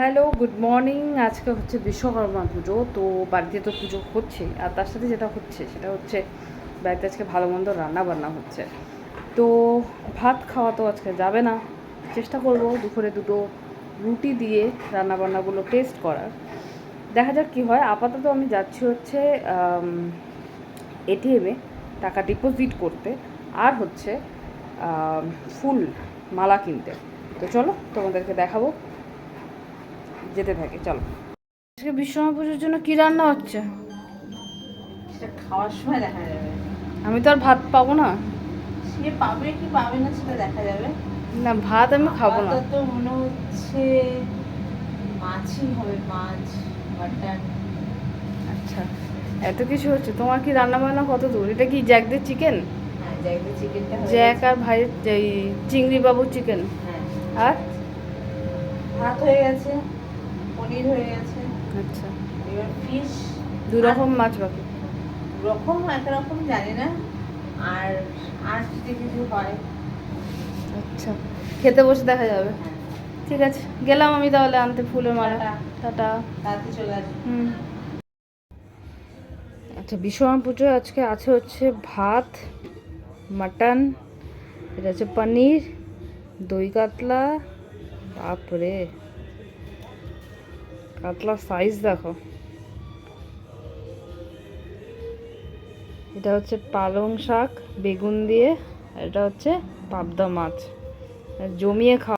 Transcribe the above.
Hello, good morning. আজকে হচ্ছে বিশ্বকর্মা পুজো, তো বাড়িতে তো পুজো হচ্ছে। আর তার সাথে যেটা হচ্ছে, সেটা হচ্ছে বাড়িতে আজকে ভালো মন্দ রান্না বান্না হচ্ছে। তো ভাত খাওয়া তো আজকে যাবে না। চেষ্টা করব দুপুরে দুটো রুটি দিয়ে রান্না বান্নাগুলো টেস্ট করার। দেখা যাক কী হয়। আপাতত আমি যাচ্ছি হচ্ছে এটিএমে টাকা ডিপোজিট করতে। আর হচ্ছে ফুল, মালা কিনতে। তো চলো তোমাদেরকে দেখাবো। যেতে থাকি চলো। আজকে বিশ্বকর্মা পুজোর জন্য কি রান্না হচ্ছে? সেটা খাওয়ার সময় দেখা যাবে। আমি তো আর ভাত পাবো না। সে পাবে কি পাবে না সেটা দেখা যাবে। না ভাত আমি খাব না। তো মনে হচ্ছে মাছই হবে মাছ আচ্ছা এত কিছু হচ্ছে। তোমার কি রান্না বান্না কত দূর? এটা কি জ্যাকদের চিকেন? হ্যাঁ জ্যাক আর ভাইয়ের এই চিংড়ি বাবুর চিকেন। হ্যাঁ। আর? ভাত হয়ে গেছে। পনির হয়ে গেছে। আচ্ছা। এবার ফিশ দু রকম মাছ বাকি? রকম একরকম জানি না। আর আর যদি কিছু হয়। আচ্ছা। খেতে বসে দেখা যাবে। ঠিক আছে গেলাম আমি তাহলে আনতে ফুলের মালা। টাটা। তাড়াতাড়ি চলে আসবে। হুম। আচ্ছা বিশ্বকর্মা পুজো আজকে আছে হচ্ছে ভাত মাটন এটা হচ্ছে পনির দই কাতলা বাপরে। কাতলার সাইজ দেখো। এটা হচ্ছে পালং শাক, বেগুন দিয়ে এটা হচ্ছে পাবদা মাছ। জমিয়ে খাওয়া